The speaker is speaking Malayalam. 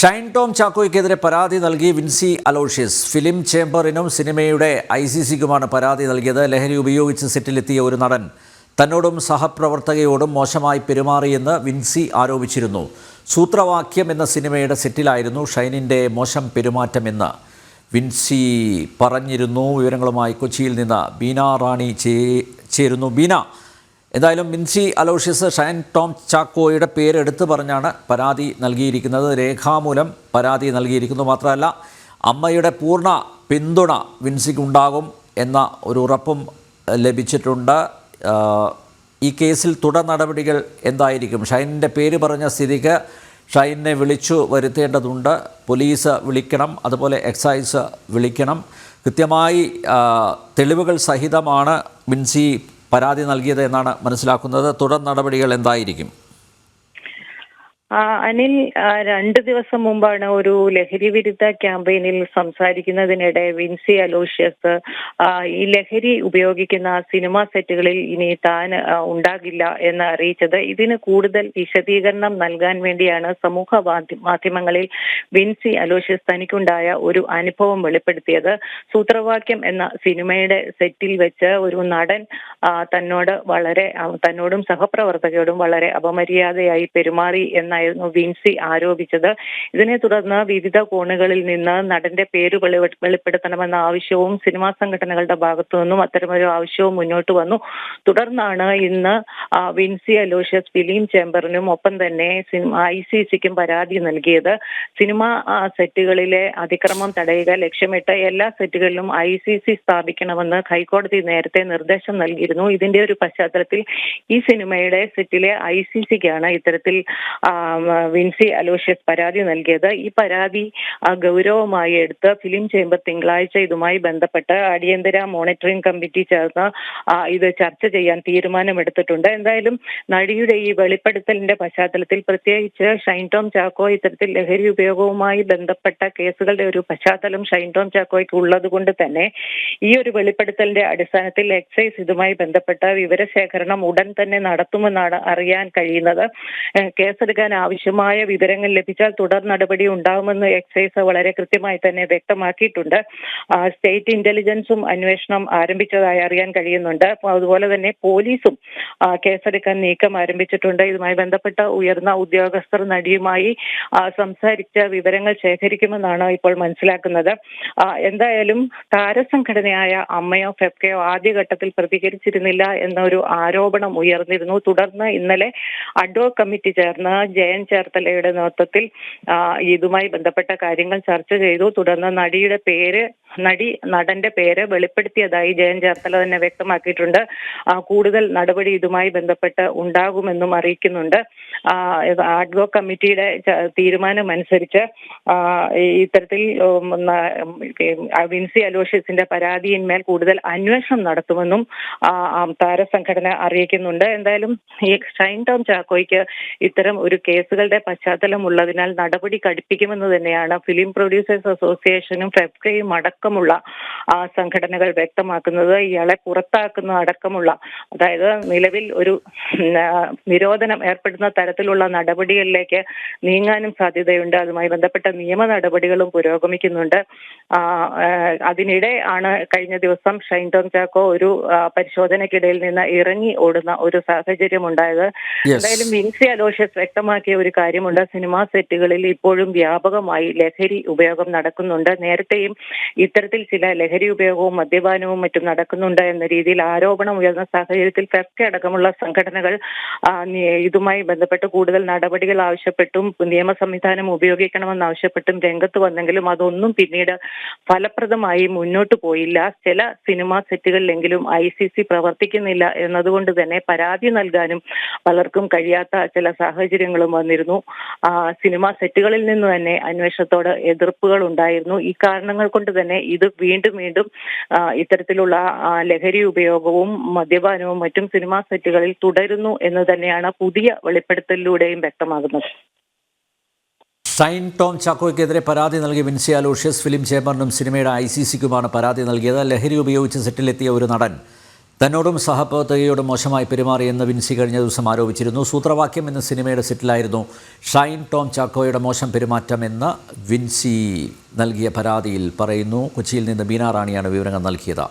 ഷൈൻ ടോം ചാക്കോയ്ക്കെതിരെ പരാതി നൽകി വിൻസി അലോഷ്യസ്. ഫിലിം ചേംബറിനും സിനിമയുടെ ഐ സി സിക്കുമാണ് പരാതി നൽകിയത്. ലഹരി ഉപയോഗിച്ച് സെറ്റിലെത്തിയ ഒരു നടൻ തന്നോടും സഹപ്രവർത്തകയോടും മോശമായി പെരുമാറിയെന്ന് വിൻസി ആരോപിച്ചിരുന്നു. സൂത്രവാക്യം എന്ന സിനിമയുടെ സെറ്റിലായിരുന്നു ഷൈനിന്റെ മോശം പെരുമാറ്റമെന്ന് വിൻസി പറഞ്ഞിരുന്നു. വിവരങ്ങളുമായി കൊച്ചിയിൽ നിന്ന് ബീന റാണി ചേരുന്നു. ബീന എന്തായാലും മിൻസി അലോഷ്യസ് ഷൈൻ ടോം ചാക്കോയുടെ പേര് എടുത്തു പറഞ്ഞാണ് പരാതി നൽകിയിരിക്കുന്നത്. രേഖാമൂലം പരാതി നൽകിയിരിക്കുന്നു. മാത്രമല്ല അമ്മയുടെ പൂർണ പിന്തുണ വിൻസിക്കുണ്ടാകും എന്ന ഒരു ഉറപ്പും ലഭിച്ചിട്ടുണ്ട്. ഈ കേസിൽ തുടർ നടപടികൾ എന്തായിരിക്കും? ഷൈനിന്റെ പേര് പറഞ്ഞ സ്ഥിതിക്ക് ഷൈനെ വിളിച്ചു വരുത്തേണ്ടതുണ്ട്. പോലീസ് വിളിക്കണം അതുപോലെ എക്സൈസ് വിളിക്കണം. കൃത്യമായി തെളിവുകൾ സഹിതമാണ് വിൻസി പരാതി നൽകിയത് എന്നാണ് മനസ്സിലാക്കുന്നത്. തുടർ നടപടികൾ എന്തായിരിക്കും? അനിൽ ആ, രണ്ട് ദിവസം മുമ്പാണ് ഒരു ലഹരി വിരുദ്ധ ക്യാമ്പയിനിൽ സംസാരിക്കുന്നതിനിടെ വിൻസി അലോഷ്യസ് ഈ ലഹരി ഉപയോഗിക്കുന്ന സിനിമാ സെറ്റുകളിൽ ഇനി താൻ ഉണ്ടാകില്ല എന്ന് അറിയിച്ചത്. ഇതിന് കൂടുതൽ വിശദീകരണം നൽകാൻ വേണ്ടിയാണ് സമൂഹ മാധ്യമങ്ങളിൽ വിൻസി അലോഷ്യസ് തനിക്കുണ്ടായ ഒരു അനുഭവം വെളിപ്പെടുത്തിയത്. സൂത്രവാക്യം എന്ന സിനിമയുടെ സെറ്റിൽ വെച്ച് ഒരു നടൻ തന്നോട് വളരെ തന്നോടും സഹപ്രവർത്തകരോടും വളരെ അപമര്യാദയായി പെരുമാറി എന്നായിരുന്നു വിൻസി ആരോപിച്ചത്. ഇതിനെ തുടർന്ന് വിവിധ കോണുകളിൽ നിന്ന് നടന്റെ പേര് വെളി- വെളിപ്പെടുത്തണമെന്ന ആവശ്യവും സിനിമാ സംഘടനകളുടെ ഭാഗത്തു നിന്നും അത്തരമൊരു ആവശ്യവും മുന്നോട്ട് വന്നു. തുടർന്നാണ് ഇന്ന് വിൻസി അലോഷ്യസ് ഫിലിം ചേംബറിനും ഒപ്പം തന്നെ ഐ സി സിക്കും പരാതി നൽകിയത്. സിനിമാ സെറ്റുകളിലെ അതിക്രമം തടയുക ലക്ഷ്യമിട്ട് എല്ലാ സെറ്റുകളിലും ഐ സി സി സ്ഥാപിക്കണമെന്ന് ഹൈക്കോടതി നേരത്തെ നിർദ്ദേശം നൽകിയിരുന്നു. ഇതിന്റെ ഒരു പശ്ചാത്തലത്തിൽ ഈ സിനിമയുടെ സെറ്റിലെ ഐ സി സിക്കാണ് ഇത്തരത്തിൽ വിൻസി അലോഷ്യസ് പരാതി നൽകിയത്. ഈ പരാതി ഗൗരവമായി എടുത്ത് ഫിലിം ചേംബർ തിങ്കളാഴ്ച ഇതുമായി ബന്ധപ്പെട്ട് അടിയന്തര മോണിറ്ററിംഗ് കമ്മിറ്റി ചേർന്ന് ഇത് ചർച്ച ചെയ്യാൻ തീരുമാനമെടുത്തിട്ടുണ്ട്. എന്തായാലും നടിയുടെ ഈ വെളിപ്പെടുത്തലിന്റെ പശ്ചാത്തലത്തിൽ പ്രത്യേകിച്ച് ഷൈൻ ടോം ചാക്കോ ഇത്തരത്തിൽ ലഹരി ഉപയോഗവുമായി ബന്ധപ്പെട്ട കേസുകളുടെ ഒരു പശ്ചാത്തലം ഷൈൻ ടോം ചാക്കോയ്ക്ക് ഉള്ളതുകൊണ്ട് തന്നെ ഈ ഒരു വെളിപ്പെടുത്തലിന്റെ അടിസ്ഥാനത്തിൽ എക്സൈസ് ഇതുമായി ബന്ധപ്പെട്ട വിവരശേഖരണം ഉടൻ തന്നെ നടത്തുമെന്നാണ് അറിയാൻ കഴിയുന്നത്. കേസെടുക്കാൻ ആവശ്യമായ വിവരങ്ങൾ ലഭിച്ചാൽ തുടർ നടപടി ഉണ്ടാകുമെന്ന് എക്സൈസ് വളരെ കൃത്യമായി തന്നെ വ്യക്തമാക്കിയിട്ടുണ്ട്. സ്റ്റേറ്റ് ഇന്റലിജൻസും അന്വേഷണം ആരംഭിച്ചതായി അറിയാൻ കഴിയുന്നുണ്ട്. അതുപോലെ തന്നെ പോലീസും കേസെടുക്കാൻ നീക്കം ആരംഭിച്ചിട്ടുണ്ട്. ഇതുമായി ബന്ധപ്പെട്ട ഉയർന്ന ഉദ്യോഗസ്ഥർ നടിയുമായി സംസാരിച്ച വിവരങ്ങൾ ശേഖരിക്കുമെന്നാണ് ഇപ്പോൾ മനസ്സിലാക്കുന്നത്. എന്തായാലും താരസംഘടനയായ അമ്മയോ ഫെഫ്കയോ ആദ്യഘട്ടത്തിൽ പ്രതികരിച്ചിരുന്നില്ല എന്നൊരു ആരോപണം ഉയർന്നിരുന്നു. തുടർന്ന് ഇന്നലെ അഡ്വോ കമ്മിറ്റി ചേർന്ന് ജയൻ ചേർത്തലയുടെ നേതൃത്വത്തിൽ ഇതുമായി ബന്ധപ്പെട്ട കാര്യങ്ങൾ ചർച്ച ചെയ്തു. തുടർന്ന് നടിയുടെ പേര് നടി നടന്റെ പേര് വെളിപ്പെടുത്തിയതായി ജയൻ ചേർത്തല തന്നെ വ്യക്തമാക്കിയിട്ടുണ്ട്. കൂടുതൽ നടപടി ഇതുമായി ബന്ധപ്പെട്ട് ഉണ്ടാകുമെന്നും അറിയിക്കുന്നുണ്ട്. ആ, കമ്മിറ്റിയുടെ തീരുമാനം അനുസരിച്ച് ഇത്തരത്തിൽ വിൻസി അലോഷ്യസിന്റെ പരാതിയിന്മേൽ കൂടുതൽ അന്വേഷണം നടത്തുമെന്നും താരസംഘടന അറിയിക്കുന്നുണ്ട്. എന്തായാലും ഈ ഷൈൻ ടോം ചാക്കോയ്ക്ക് ഇത്തരം ഒരു കേസുകളുടെ പശ്ചാത്തലമുള്ളതിനാൽ നടപടി കടുപ്പിക്കുമെന്ന് തന്നെയാണ് ഫിലിം പ്രൊഡ്യൂസേഴ്സ് അസോസിയേഷനും ഫെഫ്കയും അടക്കമുള്ള ആ, സംഘടനകൾ വ്യക്തമാക്കുന്നത് ഇയാളെ പുറത്താക്കുന്ന അടക്കമുള്ള അതായത് നിലവിൽ ഒരു നിരോധനം ഏർപ്പെടുന്ന തരത്തിലുള്ള നടപടികളിലേക്ക് നീങ്ങാനും സാധ്യതയുണ്ട്. അതുമായി ബന്ധപ്പെട്ട നിയമ നടപടികളും പുരോഗമിക്കുന്നുണ്ട്. അതിനിടെ ആണ് കഴിഞ്ഞ ദിവസം ഷൈൻ ടോം ചാക്കോ ഒരു പരിശോധനയ്ക്കിടയിൽ നിന്ന് ഇറങ്ങി ഓടുന്ന ഒരു സാഹചര്യം ഉണ്ടായത്. എന്തായാലും വിൻസി അലോഷ്യസ് വ്യക്തമാക്കിയ ഒരു കാര്യമുണ്ട്. സിനിമാ സെറ്റുകളിൽ ഇപ്പോഴും വ്യാപകമായി ലഹരി ഉപയോഗം നടക്കുന്നുണ്ട്. നേരത്തെയും ഇത്തരത്തിൽ ചില ലഹരി ഉപയോഗവും മദ്യപാനവും മറ്റും നടക്കുന്നുണ്ട് എന്ന രീതിയിൽ ആരോപണം ഉയർന്ന സാഹചര്യത്തിൽ ഫെഫ്ക അടക്കമുള്ള സംഘടനകൾ ഇതുമായി ബന്ധപ്പെട്ട് കൂടുതൽ നടപടികൾ ആവശ്യപ്പെട്ടും നിയമ സംവിധാനം ഉപയോഗിക്കണമെന്ന് ആവശ്യപ്പെട്ടും രംഗത്ത് വന്നെങ്കിലും അതൊന്നും പിന്നീട് ഫലപ്രദമായി മുന്നോട്ട് പോയില്ല. ചില സിനിമാ സെറ്റുകളിലെങ്കിലും ഐ സി സി പ്രവർത്തിക്കുന്നില്ല എന്നതുകൊണ്ട് തന്നെ പരാതി നൽകാനും പലർക്കും കഴിയാത്ത ചില സാഹചര്യങ്ങളും വന്നിരുന്നു. സിനിമാ സെറ്റുകളിൽ നിന്ന് തന്നെ അന്വേഷണത്തോട് എതിർപ്പുകൾ ഉണ്ടായിരുന്നു. ഈ കാരണങ്ങൾ കൊണ്ട് തന്നെ ഇത് വീണ്ടും വീണ്ടും ഇത്തരത്തിലുള്ള ലഹരി ഉപയോഗവും മദ്യപാനവും മറ്റും സിനിമാ സെറ്റുകളിൽ തുടരുന്നു എന്ന് തന്നെയാണ് പുതിയ വെളിപ്പെടുത്തലിലൂടെയും വ്യക്തമാകുന്നത്. സൈൻ ടോം ചാക്കോയ്ക്കെതിരെ പരാതി നൽകിയ വിൻസി അലോഷ്യസ് ഫിലിം ചേംബറിനും സിനിമയുടെ ഐ സി സിക്കുമാണ് പരാതി നൽകിയത്. ലഹരി ഉപയോഗിച്ച് സെറ്റിലെത്തിയ ഒരു നടൻ തന്നോടും സഹപ്രവർത്തകയോടും മോശമായി പെരുമാറിയെന്ന് വിൻസി കഴിഞ്ഞ ദിവസം ആരോപിച്ചിരുന്നു. സൂത്രവാക്യം എന്ന സിനിമയുടെ സെറ്റിലായിരുന്നു ഷൈൻ ടോം ചാക്കോയുടെ മോശം പെരുമാറ്റം എന്ന് വിൻസി നൽകിയ പരാതിയിൽ പറയുന്നു. കൊച്ചിയിൽ നിന്ന് ബീനാറാണിയാണ് വിവരങ്ങൾ നൽകിയത്.